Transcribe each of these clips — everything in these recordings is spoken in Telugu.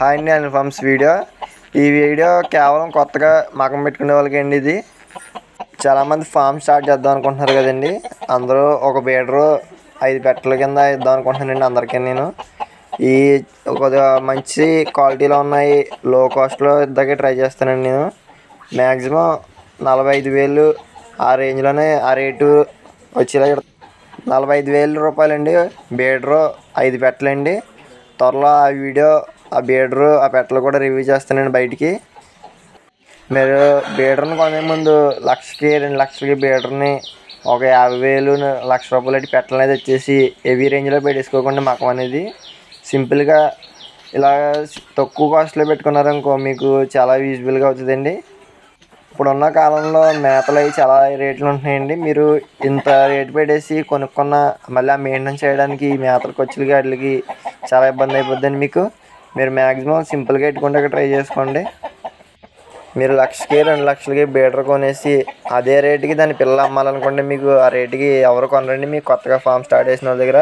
హాయ్ అండి అన్ఫార్మ్స్ వీడియో ఈ వీడియో కేవలం కొత్తగా మకం పెట్టుకునే వాళ్ళకి అండి ఇది. చాలామంది ఫామ్ స్టార్ట్ చేద్దాం అనుకుంటున్నారు కదండి. అందరూ ఒక బీడరు ఐదు పెట్టల కింద ఇద్దాం అనుకుంటున్నానండి అందరికీ నేను. ఈ కొద్దిగా మంచి క్వాలిటీలో ఉన్నాయి లో కాస్ట్లో ఇద్దాకే ట్రై చేస్తానండి నేను. మ్యాక్సిమం నలభై ఐదు వేలు ఆ రేంజ్లోనే ఆ రేటు వచ్చేలా నలభై ఐదు వేల రూపాయలండి బీడరు ఐదు పెట్టలండి. త్వరలో ఆ వీడియో ఆ బీడరు ఆ పెట్టలు కూడా రివ్యూ చేస్తానండి బయటికి. మీరు బీడర్ని కొనే ముందు లక్షకి రెండు లక్షలకి బీడర్ని ఒక యాభై వేలు లక్ష రూపాయలు పెట్టి పెట్టలు అనేది వచ్చేసి హెవీ రేంజ్లో పెట్టేసుకోకుండా మకం అనేది సింపుల్గా ఇలా తక్కువ కాస్ట్లో పెట్టుకున్నారనుకో మీకు చాలా యూజ్ఫుల్గా అవుతుందండి. ఇప్పుడున్న కాలంలో మేతలు అవి చాలా రేట్లు ఉంటున్నాయండి. మీరు ఇంత రేటు పెట్టేసి కొనుక్కున్న మళ్ళీ ఆ మెయింటెనెన్స్ చేయడానికి మేతల ఖర్చులకి వాటికి చాలా ఇబ్బంది అయిపోద్దండి మీకు. మీరు మ్యాక్సిమం సింపుల్గా పెట్టుకుంటే ట్రై చేసుకోండి. మీరు లక్షకి రెండు లక్షలకి బీటర్ కొనేసి అదే రేటుకి దాని పిల్లలు అమ్మాలనుకుంటే మీకు ఆ రేటుకి ఎవరు కొనరండి? మీకు కొత్తగా ఫామ్ స్టార్ట్ చేసిన వాళ్ళ దగ్గర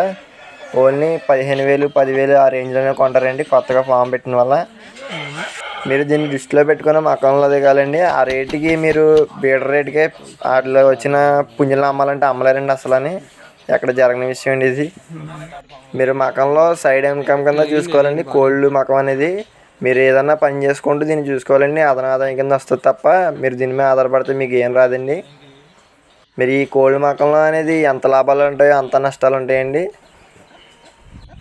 ఓన్లీ పదిహేను వేలు పదివేలు ఆ రేంజ్లోనే కొంటారండి కొత్తగా ఫామ్ పెట్టిన వల్ల మీరు దీన్ని దృష్టిలో పెట్టుకుని మకంలో దిగాలండి. ఆ రేటుకి మీరు బీటర్ రేటుకే వాటిలో వచ్చిన పుంజులు అమ్మాలంటే అమ్మలేరండి అసలు అని. ఎక్కడ జరగని విషయం అండి ఇది. మీరు మకంలో సైడ్ ఇన్కమ్ కింద చూసుకోవాలండి. కోళ్ళు మకం అనేది మీరు ఏదన్నా పని చేసుకుంటూ దీన్ని చూసుకోవాలండి. అదన ఆదాయం కింద వస్తుంది తప్ప మీరు దీని మీద ఆధారపడితే మీకు ఏం రాదండి. మీరు ఈ కోళ్ళ మకంలో అనేది ఎంత లాభాలు ఉంటాయో అంత నష్టాలు ఉంటాయండి.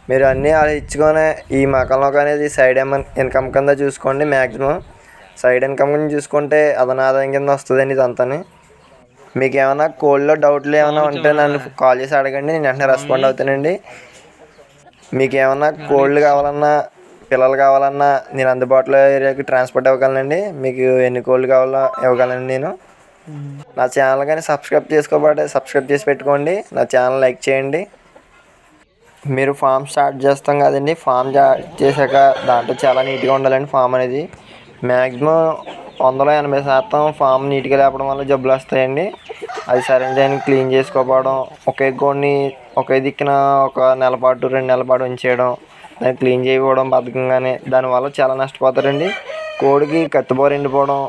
మీరు అన్నీ అలా ఇచ్చుకొని ఈ మకంలో అనేది సైడ్ ఇన్కమ్ కింద చూసుకోండి మ్యాక్సిమం సైడ్ ఇన్కమ్ కింద చూసుకుంటే అదన ఆదాయం కింద వస్తుందండి ఇదంతాని. మీకు ఏమైనా కోళ్ళలో డౌట్లు ఏమైనా ఉంటే నన్ను కాల్ చేసి అడగండి నేను వెంటనే రెస్పాండ్ అవుతానండి. మీకు ఏమైనా కోళ్ళు కావాలన్నా పిల్లలు కావాలన్నా నేను అందుబాటులో ఏరియాకి ట్రాన్స్పోర్ట్ ఇవ్వగలనండి. మీకు ఎన్ని కోళ్ళు కావాలో ఇవ్వగలను నేను. నా ఛానల్ కానీ సబ్స్క్రైబ్ చేసుకోబట్టే సబ్స్క్రైబ్ చేసి పెట్టుకోండి. నా ఛానల్ లైక్ చేయండి. మీరు ఫామ్ స్టార్ట్ చేస్తాం కదండి ఫామ్ చేశాక దాంట్లో చాలా నీట్గా ఉండాలండి ఫామ్ అనేది. మ్యాక్సిమం వందలో ఎనభై శాతం ఫామ్ నీట్గా లేపడం వల్ల జబ్బులు వస్తాయండి. అది సరైన టైంకి క్లీన్ చేసుకోకపోవడం ఒకే కోడిని ఒకే దిక్కున ఒక నెల పాటు రెండు నెలల పాటు ఉంచేయడం దాన్ని క్లీన్ చేయకపోవడం బద్ధకంగానే దానివల్ల చాలా నష్టపోతారండి. కోడికి కత్తిపోరు ఎండిపోవడం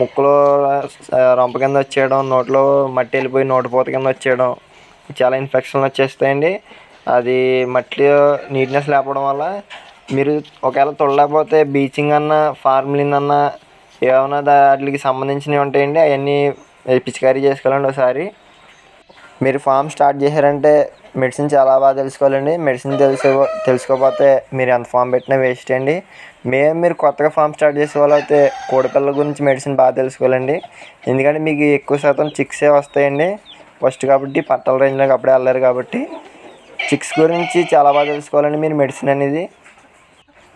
ముక్కులో రంప కింద వచ్చేయడం నోట్లో మట్టి వెళ్ళిపోయి నోటిపోత కింద వచ్చేయడం చాలా ఇన్ఫెక్షన్లు వచ్చేస్తాయండి. అది మట్టి నీట్నెస్ లేకపోవడం వల్ల మీరు ఒకవేళ తొడలేకపోతే బీచింగ్ అన్న ఫార్మలిన్ అన్న ఏమైనా వాటికి సంబంధించినవి ఉంటాయండి అవన్నీ పిచికారీ చేసుకోవాలండి ఒకసారి. మీరు ఫామ్ స్టార్ట్ చేశారంటే మెడిసిన్ చాలా బాగా తెలుసుకోవాలండి. మెడిసిన్ తెలుసు తెలుసుకోకపోతే మీరు ఎంత ఫామ్ పెట్టినా వేస్ట్ అండి. మేము మీరు కొత్తగా ఫామ్ స్టార్ట్ చేసే వాళ్ళు అయితే గురించి మెడిసిన్ బాగా తెలుసుకోవాలండి. ఎందుకంటే మీకు ఎక్కువ శాతం చిక్సే వస్తాయండి. ఫస్ట్ కాబట్టి పట్టల రేంజ్లోకి అప్పుడే వెళ్ళారు కాబట్టి చిక్స్ గురించి చాలా బాగా తెలుసుకోవాలండి మీరు మెడిసిన్ అనేది.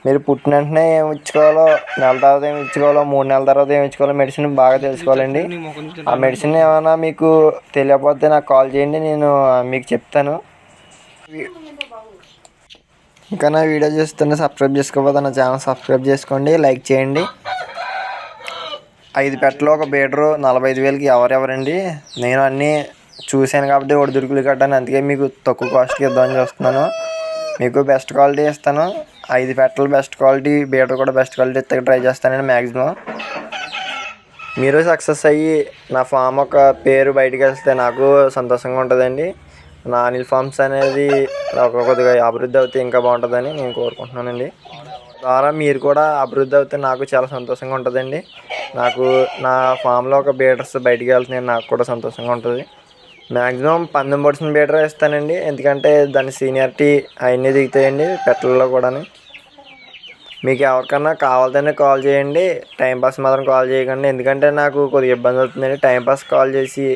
మీరు పుట్టిన వెంటనే ఏమి ఇచ్చుకోవాలో నెల తర్వాత ఏమి ఇచ్చుకోవాలో మూడు నెలల తర్వాత ఏమి ఇచ్చుకోవాలో మెడిసిన్ బాగా తెలుసుకోవాలండి. ఆ మెడిసిన్ ఏమైనా మీకు తెలియకపోతే నాకు కాల్ చేయండి నేను మీకు చెప్తాను. ఇంకా నా వీడియో చూస్తుంటే సబ్స్క్రైబ్ చేసుకోకపోతే నా ఛానల్ సబ్స్క్రైబ్ చేసుకోండి లైక్ చేయండి. ఐదు పెట్టలు ఒక బీటరు నలభై ఐదు వేలకి ఎవరెవరండి? నేను అన్నీ చూశాను కాబట్టి ఒకటి దురుకులు కట్టాను అందుకే మీకు తక్కువ కాస్ట్కి ఇద్దామని చూస్తున్నాను. మీకు బెస్ట్ క్వాలిటీ ఇస్తాను. ఐదు పెట్టలు బెస్ట్ క్వాలిటీ బీటర్ కూడా బెస్ట్ క్వాలిటీ ఇస్తే ట్రై చేస్తానండి మ్యాక్సిమం మీరు సక్సెస్ అయ్యి నా ఫామ్ ఒక పేరు బయటకు వెళ్తే నాకు సంతోషంగా ఉంటుందండి. నా అనిల్ ఫార్మ్స్ అనేది ఒక కొద్దిగా అభివృద్ధి అవుతే ఇంకా బాగుంటుందని నేను కోరుకుంటున్నానండి. ద్వారా మీరు కూడా అభివృద్ధి అవుతే నాకు చాలా సంతోషంగా ఉంటుందండి. నాకు నా ఫామ్లో ఒక బీటర్స్ బయటికి వెళ్తున్నాయి నాకు కూడా సంతోషంగా ఉంటుంది. మ్యాక్సిమం పందెం పొడిచిన బీటర్ ఇస్తానండి ఎందుకంటే దాని సీనియారిటీ అవన్నీ దిగుతాయండి పెట్టలలో కూడా మీకు ఎవరికన్నా కావాలంటే కాల్ చేయండి. టైంపాస్ మాత్రం కాల్ చేయకండి. ఎందుకంటే నాకు కొద్దిగా ఇబ్బంది అవుతుందండి. టైంపాస్ కాల్ చేసి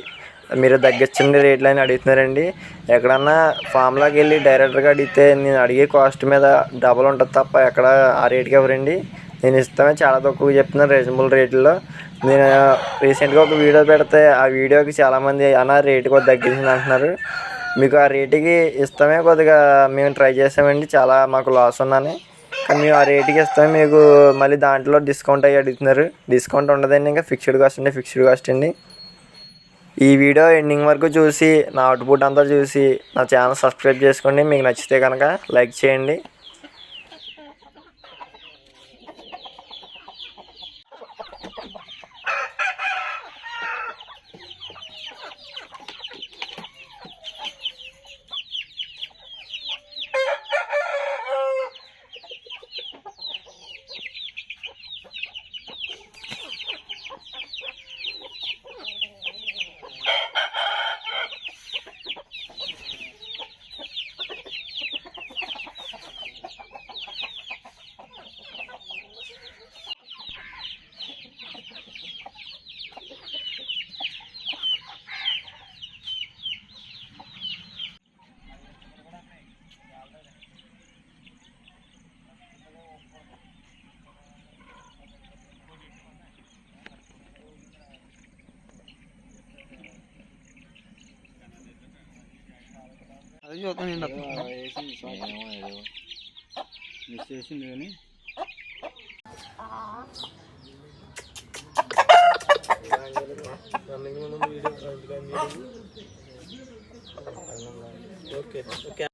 మీరు తగ్గించండి రేట్లు అని అడుగుతున్నారండి. ఎక్కడన్నా ఫామ్లోకి వెళ్ళి డైరెక్టర్గా అడిగితే నేను అడిగే కాస్ట్ మీద డబల్ ఉంటుంది తప్ప ఎక్కడ ఆ రేట్కి ఎవరండి? నేను ఇస్తామే చాలా తక్కువ చెప్తున్నాను రీజనబుల్ రేట్లో నేను రీసెంట్గా ఒక వీడియో పెడితే ఆ వీడియోకి చాలామంది అన్న రేటు కొద్దిగా తగ్గించింది అంటున్నారు. మీకు ఆ రేటుకి ఇస్తామే కొద్దిగా మేము ట్రై చేసామండి చాలా మాకు లాస్ ఉన్నాను కానీ మేము ఆ రేటుకి ఇస్తాం మీకు మళ్ళీ దాంట్లో డిస్కౌంట్ అయ్యి అడుగుతున్నారు. డిస్కౌంట్ ఉండదండి ఇంకా ఫిక్స్డ్ కాస్ట్ అండి ఫిక్స్డ్ కాస్ట్ అండి. ఈ వీడియో ఎండింగ్ వరకు చూసి నా అవుట్పుట్ అంతా చూసి నా ఛానల్ సబ్స్క్రైబ్ చేసుకోండి. మీకు నచ్చితే కనుక లైక్ చేయండి. చూద్దాం నేను మిస్ చేసింది కానీ ఓకే ఓకే